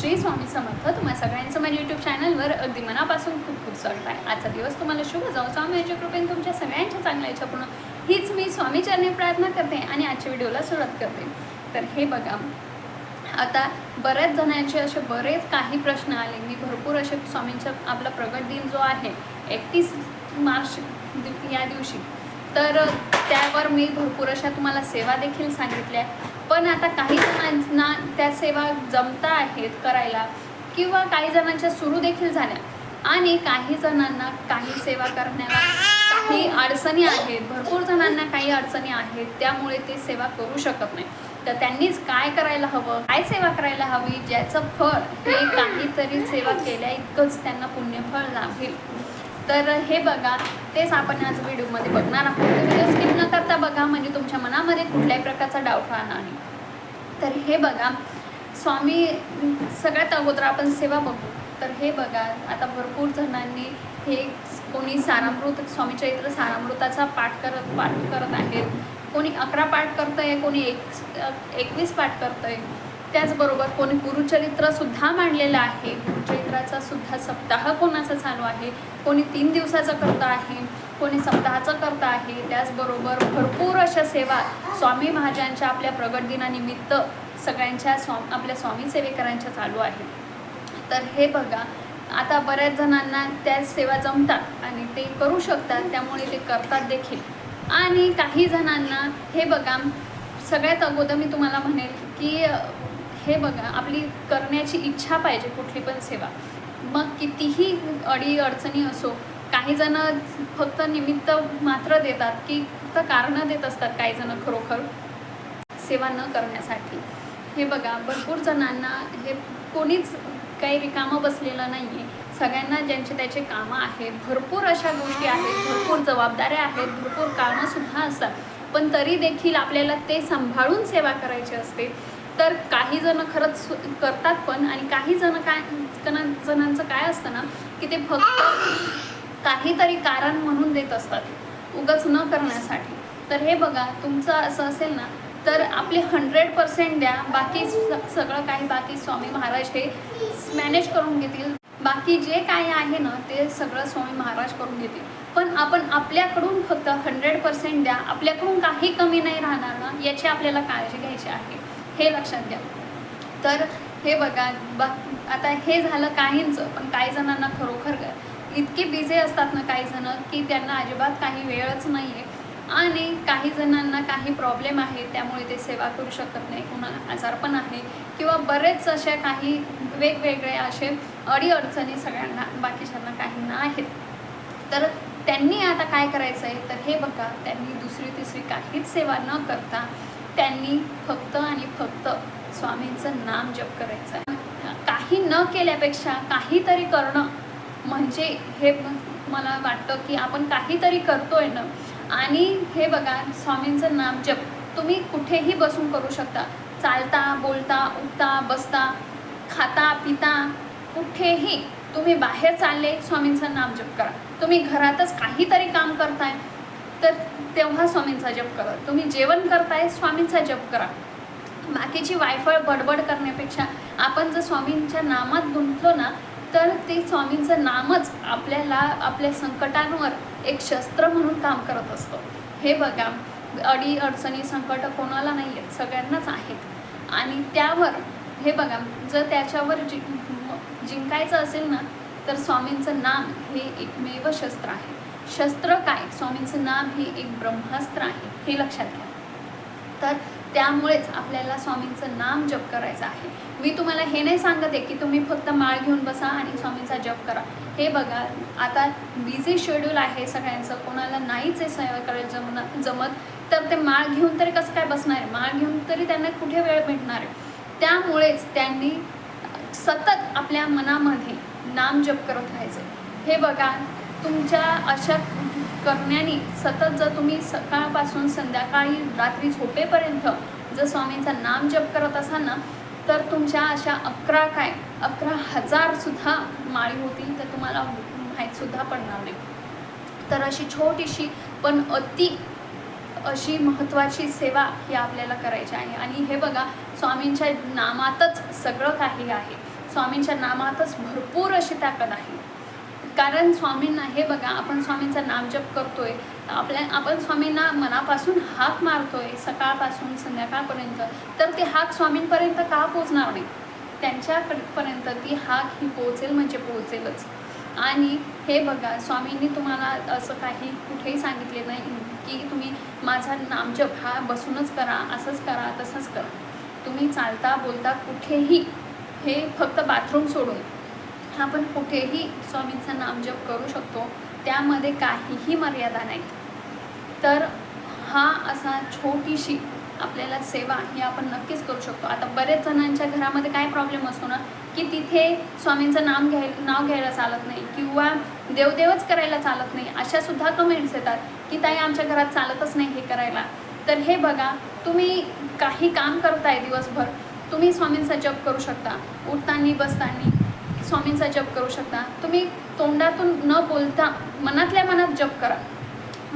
श्री स्वामी समर्थ तुम्हा सगळ्यांचं माझ्या यूट्यूब चॅनलवर अगदी मनापासून खूप खूप स्वागत आहे. आजचा दिवस तुम्हाला शुभ जाऊ स्वामी यांच्या कृपेने तुमच्या सगळ्यांच्या चांगल्या इच्छा पूर्ण हीच मी स्वामी चरणी प्रार्थना करते आणि आजच्या व्हिडिओला सुरुवात करते. तर हे बघा आता बऱ्याच जणांचे असे बरेच काही प्रश्न आले. मी भरपूर असे स्वामींचा आपला प्रगट दिन जो आहे एकतीस मार्च या दिवशी तर त्यावर मी भरपूर अशा तुम्हाला सेवा देखील सांगितल्या. पण आता काही जणांना त्या सेवा जमता आहेत करायला किंवा काही जणांच्या सुरू देखील झाल्या. आणि काही जणांना काही सेवा करण्याला काही अडचणी आहेत. भरपूर जणांना काही अडचणी आहेत. त्यामुळे ते सेवा करू शकत नाही. तर त्यांनीच काय करायला हवं? काय सेवा करायला हवी? ज्याचं फळ हे काहीतरी सेवा केल्या इतकंच त्यांना पुण्यफळ लाभेल. तर हे बघा तेच आपण आज व्हिडिओमध्ये बघणार आहोत. व्हिडिओ स्किप न करता बघा म्हणजे तुमच्या मनामध्ये कुठल्याही प्रकारचा डाऊट राहणार नाही. तर हे बघा स्वामी सगळ्यात अगोदर आपण सेवा बघू. तर हे बघा आता भरपूर जणांनी हे कोणी सारामृत स्वामी चरित्र सारामृताचा पाठ करत पाठ करत आहेत. कोणी अकरा पाठ करतं आहे कोणी एक एकवीस पाठ करतं आहे त्याचबरोबर कोणी गुरुचरित्रसुद्धा मांडलेलं आहे. गुरुचरित्राचा सुद्धा सप्ताह कोणाचा चालू आहे? कोणी तीन दिवसाचं करता आहे? कोणी सप्ताहाचं करता आहे? त्याचबरोबर भरपूर अशा सेवा स्वामी महाराजांच्या आपल्या प्रगट दिनानिमित्त सगळ्यांच्या स्वा आपल्या स्वामी सेवेकरांच्या चालू आहेत तर हे बघा आता बऱ्याच जणांना त्या सेवा जमतात आणि ते करू शकतात त्यामुळे ते करतात देखील. आणि काही जणांना हे बघा सगळ्यात अगोदर मी तुम्हाला म्हणेल की हे बघा आपली करण्याची इच्छा पाहिजे कुठली पण सेवा. मग कितीही अडी अडचणी असो काही जण फक्त निमित्त मात्र देतात की फक्त कारणं देत असतात काही जण खरोखर सेवा न करण्यासाठी. हे बघा भरपूर जणांना हे कोणीच काही रिकामं बसलेलं नाही आहे सगळ्यांना ज्यांचे त्याचे कामं आहेत भरपूर अशा गोष्टी आहेत भरपूर जबाबदाऱ्या आहेत भरपूर कामंसुद्धा असतात. पण तरी देखील आपल्याला ते सांभाळून सेवा करायची असते. तर काही जण खरंच करतात पण आणि काही जण काय जणांचं काय असतं ना की ते फक्त काहीतरी कारण म्हणून देत असतात उगाच न करण्यासाठी. तर हे बघा तुमचं असं असेल ना तर आपले हंड्रेड पर्सेंट द्या. बाकी सगळं काही बाकी स्वामी महाराज हे मॅनेज करून घेतील. बाकी जे काही आहे ना ते सगळं स्वामी महाराज करून घेतील. पण आपण आपल्याकडून फक्त हंड्रेड पर्सेंट द्या. आपल्याकडून काही कमी नाही राहणार ना याची आपल्याला काळजी घ्यायची आहे. हे लक्षात घ्या. तर हे बघा बा आता हे झालं काहींचं पण काही जणांना खरोखर इतके बिझी असतात ना काही जण की त्यांना अजिबात काही वेळच नाही आहे आणि काही जणांना काही प्रॉब्लेम आहे त्यामुळे ते सेवा करू शकत नाही. कुणाला आजारपण आहे किंवा बरेच अशा काही वेगवेगळे असे अडीअडचणी सगळ्यांना बाकीच्यांना काहींना आहेत तर त्यांनी आता काय करायचं आहे तर हे बघा त्यांनी दुसरी तिसरी काहीच सेवा न करता त्यांनी फक्त आणि फक्त स्वामींचं नाम जप करायचं आहे. काही न केल्यापेक्षा काहीतरी करणं म्हणजे हे मला वाटतं की आपण काहीतरी करतोय ना. आणि हे बघा स्वामींचं नाम जप. तुम्ही कुठेही बसून करू शकता. चालता बोलता उठता बसता खाता पिता कुठेही. तुम्ही बाहेर चालले स्वामींचं नाम जप करा. तुम्ही घरातच काहीतरी काम करताय. तर तेव्हा स्वामींचा जप करा. तुम्ही जेवण करताय स्वामींचा जप करा. बाकीची वायफळ बडबड करण्यापेक्षा आपण जर स्वामींच्या नामात गुंतलो ना तर ते स्वामींचं नामच आपल्याला आपल्या संकटांवर एक शस्त्र म्हणून काम करत असतो. हे बघा अडी अडचणी संकट कोणाला नाही आहेत सगळ्यांनाच आहेत. आणि त्यावर हे बघा जर त्याच्यावर जि जिंकायचं असेल ना तर स्वामींचं नाम हे एकमेव शस्त्र आहे. शस्त्र काय? स्वामींचं नाम हे एक ब्रह्मास्त्र आहे हे लक्षात घ्या. तर त्यामुळेच आपल्याला स्वामींचं नाम जप करायचं आहे. मी तुम्हाला हे नाही सांगत आहे की तुम्ही फक्त माळ घेऊन बसा आणि स्वामींचा जप करा. हे बघा आता बिझी शेड्यूल आहे सगळ्यांचं कोणाला नाहीच आहे सेवा करायला जमणं जमत तर ते माळ घेऊन तरी कसं काय बसणार आहे? माळ घेऊन तरी त्यांना कुठे वेळ भेटणार आहे? त्यामुळेच त्यांनी सतत आपल्या मनामध्ये नाम जप करत राहायचं. हे बघा तुमच्या अशा करण्याने सतत जर तुम्ही सकाळपासून संध्याकाळी रात्री झोपेपर्यंत जर स्वामींचा नाम जप करत असाल ना तर तुमच्या अशा अकरा काय अकरा हजारसुद्धा माळी होतील तर तुम्हाला माहीतसुद्धा पडणार नाही. तर अशी छोटीशी पण अति अशी महत्त्वाची सेवा ही आपल्याला करायची आहे. आणि हे बघा स्वामींच्या नामातच सगळं काही आहे. स्वामींच्या नामातच भरपूर अशी ताकद आहे. कारण स्वामींना हे बघा आपण स्वामींचा नामजप करतोय आपल्या आपण स्वामींना मनापासून हाक मारतोय सकाळपासून संध्याकाळपर्यंत तर ते हाक स्वामींपर्यंत का पोचणार नाही? त्यांच्यापर्यंत ती हाक ही पोहोचेल म्हणजे पोहोचेलच. आणि हे बघा स्वामींनी तुम्हाला असं काही कुठेही सांगितले नाही की तुम्ही माझा नामजप हा बसूनच करा असंच करा तसंच करा. तुम्ही चालता बोलता कुठेही हे फक्त बाथरूम सोडून आपण कुठेही स्वामींचा नामजप करू शकतो. त्यामध्ये काहीही मर्यादा नाही. तर हा असा छोटीशी आपल्याला सेवा ही आपण नक्कीच करू शकतो. आता बरेच जणांच्या घरामध्ये काय प्रॉब्लेम असतो ना की तिथे स्वामींचं नाम घ्याय नाव घ्यायला चालत नाही किंवा देवदेवच करायला चालत नाही. अशा सुद्धा कमेंट्स येतात की ताई आमच्या घरात चालतच नाही हे करायला. तर हे बघा तुम्ही काही काम करताय दिवसभर तुम्ही स्वामींचा जप करू शकता. उठताना बसताना स्वामींचा जप करू शकता. तुम्ही तोंडातून न बोलता मनातल्या मनात जप करा.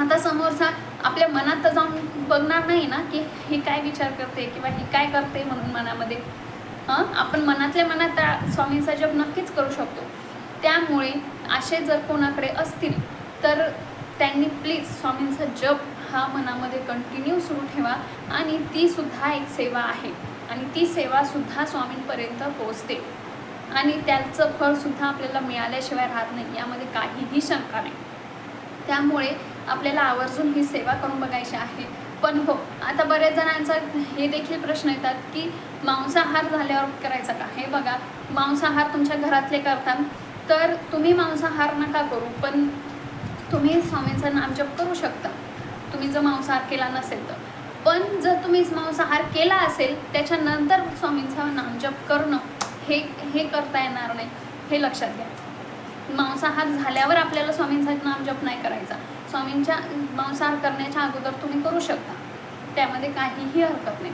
आता समोरचा आपल्या मनात तर जाऊन बघणार नाही ना की हे काय विचार करते किंवा हे काय करते म्हणून मनामध्ये. हां? आपण मनातल्या मनात त्या स्वामींचा जप नक्कीच करू शकतो. त्यामुळे असे जर कोणाकडे असतील तर त्यांनी प्लीज स्वामींचा जप हा मनामध्ये कंटिन्यू सुरू ठेवा आणि ती सुद्धा एक सेवा आहे. आणि ती सेवासुद्धा स्वामींपर्यंत पोचते आणि त्याचं फळसुद्धा आपल्याला मिळाल्याशिवाय राहत नाही यामध्ये काहीही शंका नाही. त्यामुळे आपल्याला आवर्जून ही सेवा करून बघायची आहे. पण हो आता बऱ्याच जणांचा हे देखील प्रश्न येतात की मांसाहार झाल्यावर करायचा का? हे बघा मांसाहार तुमच्या घरातले करतात तर तुम्ही मांसाहार नका करू पण तुम्ही स्वामींचा नामजप करू शकता. तुम्ही जर मांसाहार केला नसेल तर. पण जर तुम्ही मांसाहार केला असेल त्याच्यानंतर स्वामींचा नामजप करणं हे हे करता येणार नाही हे लक्षात घ्या. मांसाहार झाल्यावर आपल्याला स्वामींचा नामजप नाही करायचा. स्वामींच्या मांसाहार करण्याच्या अगोदर तुम्ही करू शकता. त्यामध्ये काहीही हरकत नाही.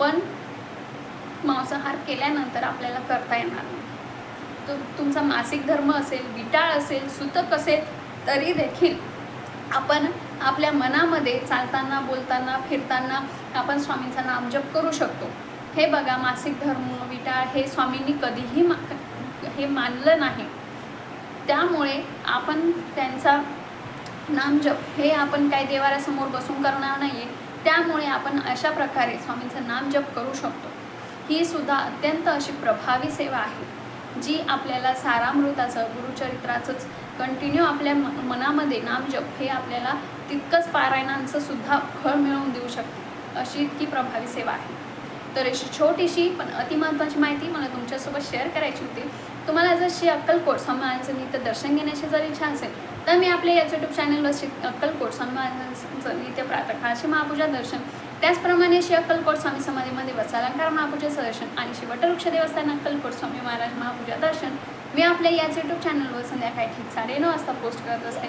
पण मांसाहार केल्यानंतर आपल्याला करता येणार नाही. तु तुमचा मासिक धर्म असेल विटाळ असेल सुतक असेल तरी देखील आपण आपल्या मनामध्ये चालताना बोलताना फिरताना आपण स्वामींचा नामजप करू शकतो. हे बघा मासिक धर्म विटाळ हे स्वामींनी कधीही मा हे मानलं नाही. त्यामुळे आपण त्यांचा नामजप हे आपण काय देवाऱ्यासमोर बसून करणार नाही त्यामुळे आपण अशा प्रकारे स्वामींचं नामजप करू शकतो. ही सुद्धा अत्यंत अशी प्रभावी सेवा आहे जी आपल्याला सारामृताचं गुरुचरित्राचंच कंटिन्यू आपल्या म मनामध्ये नामजप हे आपल्याला तितकंच पारायणांचं सुद्धा फळ मिळवून देऊ शकते अशी इतकी प्रभावी सेवा आहे. तर अशी छोटीशी पण अतिमहत्त्वाची माहिती मला तुमच्यासोबत शेअर करायची होती. तुम्हाला जर श्री अक्कलकोट स्वामी नित्य दर्शन घेण्याची जर इच्छा असेल तर मी आपल्या याच यूट्यूब चॅनलवर श्री अक्कलकोट स्वामी नित्य प्रातकाळचे महापूजा दर्शन त्याचप्रमाणे श्री अक्कलकोट स्वामी समाधीमध्ये वसालंकार महापूजेचं दर्शन आणि श्री वटवृक्ष देवस्थान अक्कलकोट स्वामी महाराज महापूजा दर्शन मी आपल्या याच यूट्यूब चॅनलवर संध्याकाळी ठीक साडे नऊ वाजता पोस्ट करत असते.